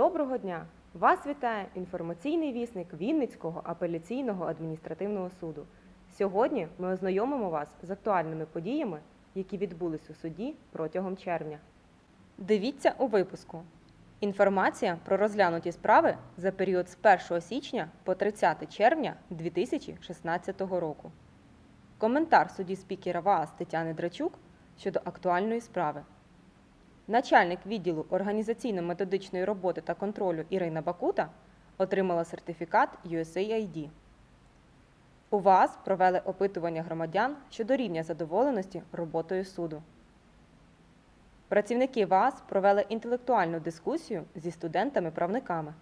Доброго дня! Вас вітає інформаційний вісник Вінницького апеляційного адміністративного суду. Сьогодні ми ознайомимо вас з актуальними подіями, які відбулись у суді протягом червня. Дивіться у випуску. Інформація про розглянуті справи за період з 1 січня по 30 червня 2016 року. Коментар судді спікера ВААС Тетяни Драчук щодо актуальної справи. Начальник відділу організаційно-методичної роботи та контролю Ірина Бакута отримала сертифікат USAID. У ВААС провели опитування громадян щодо рівня задоволеності роботою суду. Працівники ВААС провели інтелектуальну дискусію зі студентами-правниками.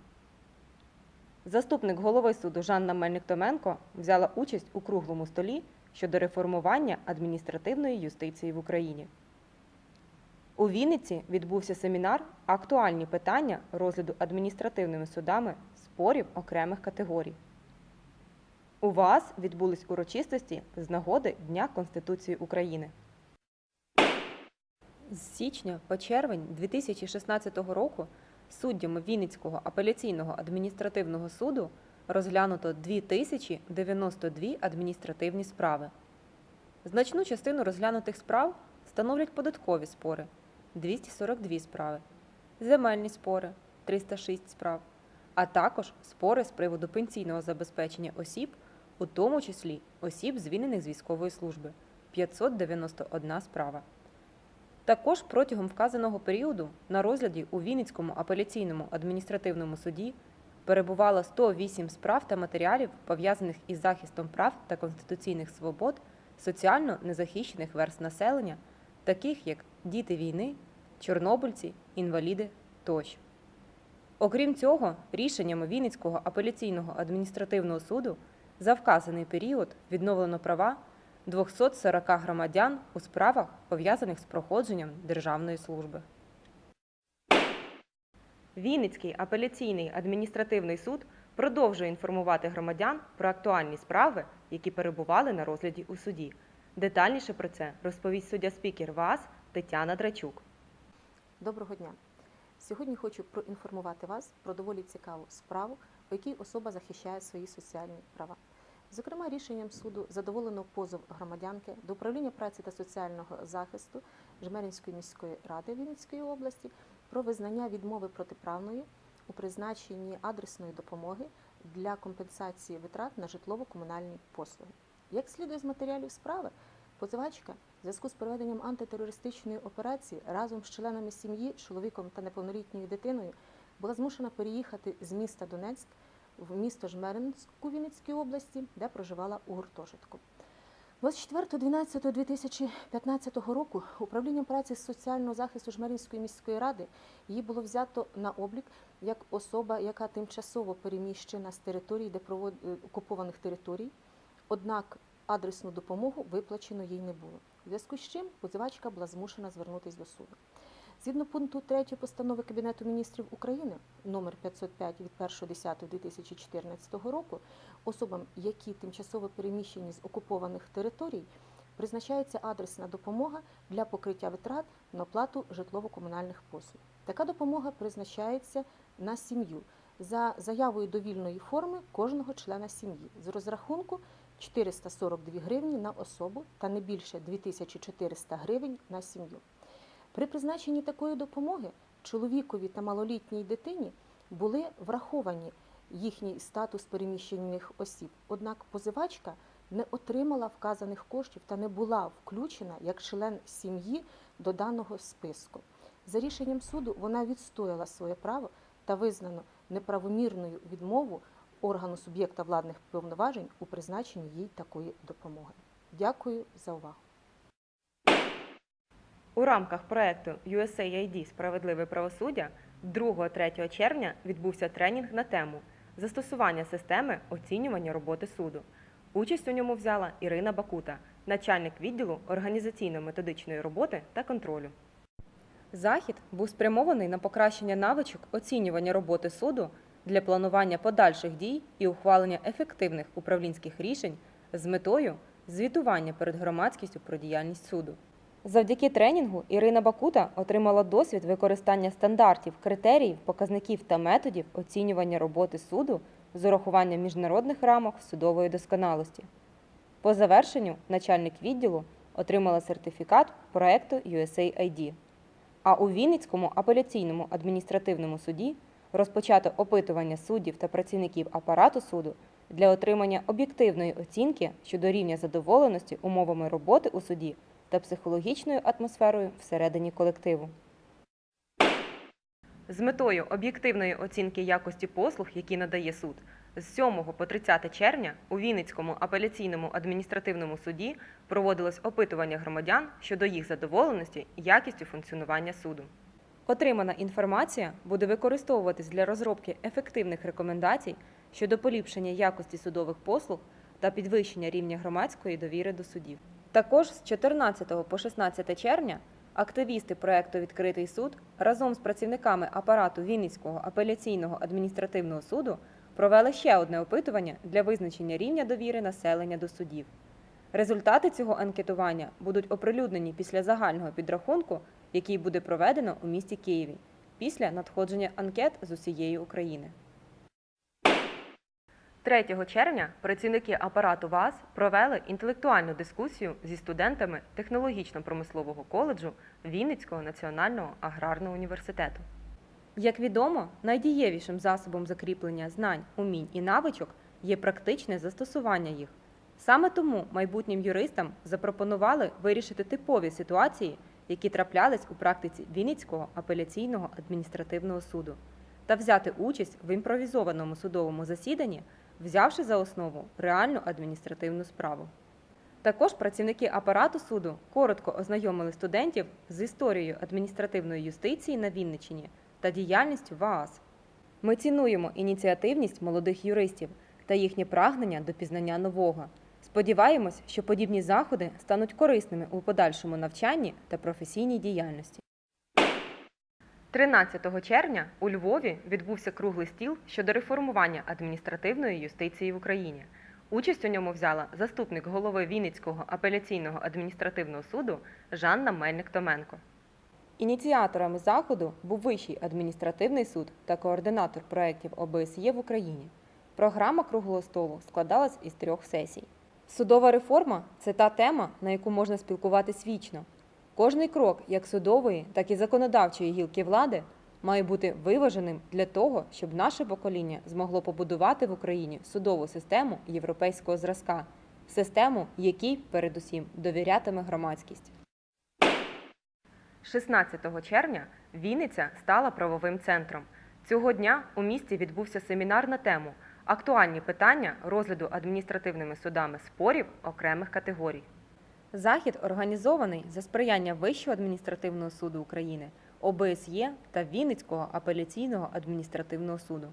Заступник голови суду Жанна Мельник-Томенко взяла участь у круглому столі щодо реформування адміністративної юстиції в Україні. У Вінниці відбувся семінар Актуальні питання розгляду адміністративними судами спорів окремих категорій. У ВААС відбулись урочистості з нагоди Дня Конституції України. З січня по червень 2016 року суддями Вінницького апеляційного адміністративного суду розглянуто 2092 адміністративні справи. Значну частину розглянутих справ становлять податкові спори 242 справи, земельні спори 306 справ, а також спори з приводу пенсійного забезпечення осіб, у тому числі осіб, звільнених з військової служби 591 справа. Також протягом вказаного періоду на розгляді у Вінницькому апеляційному адміністративному суді перебувало 108 справ та матеріалів, пов'язаних із захистом прав та конституційних свобод соціально незахищених верст населення, таких як діти війни, чорнобильці, інваліди тощо. Окрім цього, рішеннями Вінницького апеляційного адміністративного суду за вказаний період відновлено права 240 громадян у справах, пов'язаних з проходженням державної служби. Вінницький апеляційний адміністративний суд продовжує інформувати громадян про актуальні справи, які перебували на розгляді у суді. Детальніше про це розповість суддя-спікер ВААС Тетяна Драчук. Доброго дня! Сьогодні хочу проінформувати вас про доволі цікаву справу, у якій особа захищає свої соціальні права. Зокрема, рішенням суду задоволено позов громадянки до управління праці та соціального захисту Жмеринської міської ради Вінницької області про визнання відмови протиправної у призначенні адресної допомоги для компенсації витрат на житлово-комунальні послуги. Як слідує з матеріалів справи, позивачка в зв'язку з проведенням антитерористичної операції разом з членами сім'ї, чоловіком та неповнолітньою дитиною була змушена переїхати з міста Донецьк в місто Жмеринську Вінницької області, де проживала у гуртожитку. 24.12.2015 року управлінням праці з соціального захисту Жмеринської міської ради її було взято на облік як особа, яка тимчасово переміщена з територій, де провод... е, окупованих територій. Однак адресну допомогу виплачено їй не було. У зв'язку з чим позивачка була змушена звернутися до суду. Згідно пункту 3 постанови Кабінету міністрів України номер 505 від 1.10.2014 року особам, які тимчасово переміщені з окупованих територій, призначається адресна допомога для покриття витрат на оплату житлово-комунальних послуг. Така допомога призначається на сім'ю за заявою довільної форми кожного члена сім'ї з розрахунку 442 гривні на особу та не більше 2400 гривень на сім'ю. При призначенні такої допомоги чоловікові та малолітній дитині були враховані їхній статус переміщених осіб. Однак позивачка не отримала вказаних коштів та не була включена як член сім'ї до даного списку. За рішенням суду вона відстояла своє право та визнано неправомірною відмову органу суб'єкта владних повноважень у призначенні їй такої допомоги. Дякую за увагу. У рамках проекту USAID Справедливе правосуддя 2-3 червня відбувся тренінг на тему застосування системи оцінювання роботи суду. Участь у ньому взяла Ірина Бакута, начальник відділу організаційно-методичної роботи та контролю. Захід був спрямований на покращення навичок оцінювання роботи суду для планування подальших дій і ухвалення ефективних управлінських рішень з метою звітування перед громадськістю про діяльність суду. Завдяки тренінгу Ірина Бакута отримала досвід використання стандартів, критеріїв, показників та методів оцінювання роботи суду з урахуванням міжнародних рамок судової досконалості. По завершенню начальник відділу отримала сертифікат проекту USAID. А у Вінницькому апеляційному адміністративному суді розпочато опитування суддів та працівників апарату суду для отримання об'єктивної оцінки щодо рівня задоволеності умовами роботи у суді та психологічною атмосферою всередині колективу. З метою об'єктивної оцінки якості послуг, які надає суд, з 7 по 30 червня у Вінницькому апеляційному адміністративному суді проводилось опитування громадян щодо їх задоволеності якістю функціонування суду. Отримана інформація буде використовуватись для розробки ефективних рекомендацій щодо поліпшення якості судових послуг та підвищення рівня громадської довіри до судів. Також з 14 по 16 червня активісти проекту Відкритий суд разом з працівниками апарату Вінницького апеляційного адміністративного суду провели ще одне опитування для визначення рівня довіри населення до судів. Результати цього анкетування будуть оприлюднені після загального підрахунку, який буде проведено у місті Києві після надходження анкет з усієї України. 3 червня працівники апарату ВАЗ провели інтелектуальну дискусію зі студентами технологічно-промислового коледжу Вінницького національного аграрного університету. Як відомо, найдієвішим засобом закріплення знань, умінь і навичок є практичне застосування їх. Саме тому майбутнім юристам запропонували вирішити типові ситуації, які траплялись у практиці Вінницького апеляційного адміністративного суду, та взяти участь в імпровізованому судовому засіданні, взявши за основу реальну адміністративну справу. Також працівники апарату суду коротко ознайомили студентів з історією адміністративної юстиції на Вінниччині та діяльністю ВААС. Ми цінуємо ініціативність молодих юристів та їхнє прагнення до пізнання нового. Сподіваємось, що подібні заходи стануть корисними у подальшому навчанні та професійній діяльності. 13 червня у Львові відбувся круглий стіл щодо реформування адміністративної юстиції в Україні. Участь у ньому взяла заступник голови Вінницького апеляційного адміністративного суду Жанна Мельник-Томенко. Ініціаторами заходу був Вищий адміністративний суд та координатор проєктів ОБСЄ в Україні. Програма круглого столу складалась із трьох сесій. Судова реформа це та тема, на яку можна спілкуватись вічно. Кожний крок як судової, так і законодавчої гілки влади має бути виваженим для того, щоб наше покоління змогло побудувати в Україні судову систему європейського зразка, систему, якій передусім довірятиме громадськість. 16 червня Вінниця стала правовим центром. Цього дня у місті відбувся семінар на тему Актуальні питання розгляду адміністративними судами спорів окремих категорій. Захід організований за сприяння Вищого адміністративного суду України, ОБСЄ та Вінницького апеляційного адміністративного суду.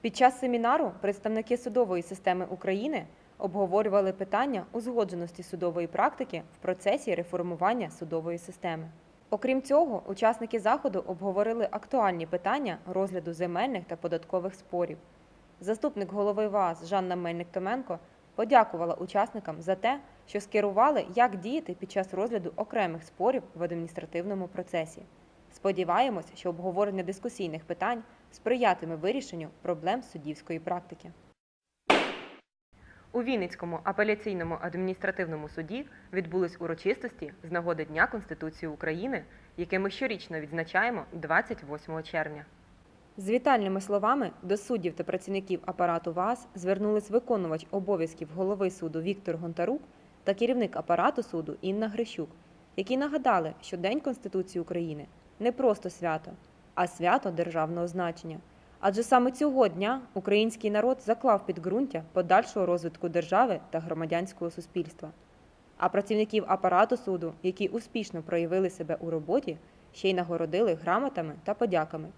Під час семінару представники судової системи України обговорювали питання узгодженості судової практики в процесі реформування судової системи. Окрім цього, учасники заходу обговорили актуальні питання розгляду земельних та податкових спорів. Заступник голови ВАЗ Жанна Мельник-Томенко подякувала учасникам за те, що скерували, як діяти під час розгляду окремих спорів в адміністративному процесі. Сподіваємось, що обговорення дискусійних питань сприятиме вирішенню проблем суддівської практики. У Вінницькому апеляційному адміністративному суді відбулись урочистості з нагоди Дня Конституції України, яке ми щорічно відзначаємо 28 червня. З вітальними словами до суддів та працівників апарату ВАС звернулись виконувач обов'язків голови суду Віктор Гонтарук та керівник апарату суду Інна Грищук, які нагадали, що День Конституції України не просто свято, а свято державного значення. Адже саме цього дня український народ заклав підґрунтя подальшого розвитку держави та громадянського суспільства. А працівників апарату суду, які успішно проявили себе у роботі, ще й нагородили грамотами та подяками.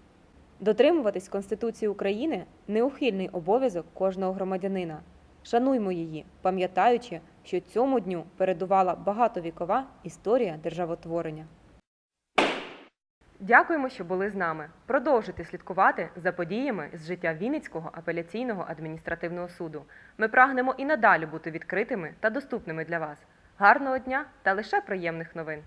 Дотримуватись Конституції України неухильний обов'язок кожного громадянина. Шануймо її, пам'ятаючи, що цьому дню передувала багатовікова історія державотворення. Дякуємо, що були з нами. Продовжуйте слідкувати за подіями з життя Вінницького апеляційного адміністративного суду. Ми прагнемо і надалі бути відкритими та доступними для вас. Гарного дня та лише приємних новин!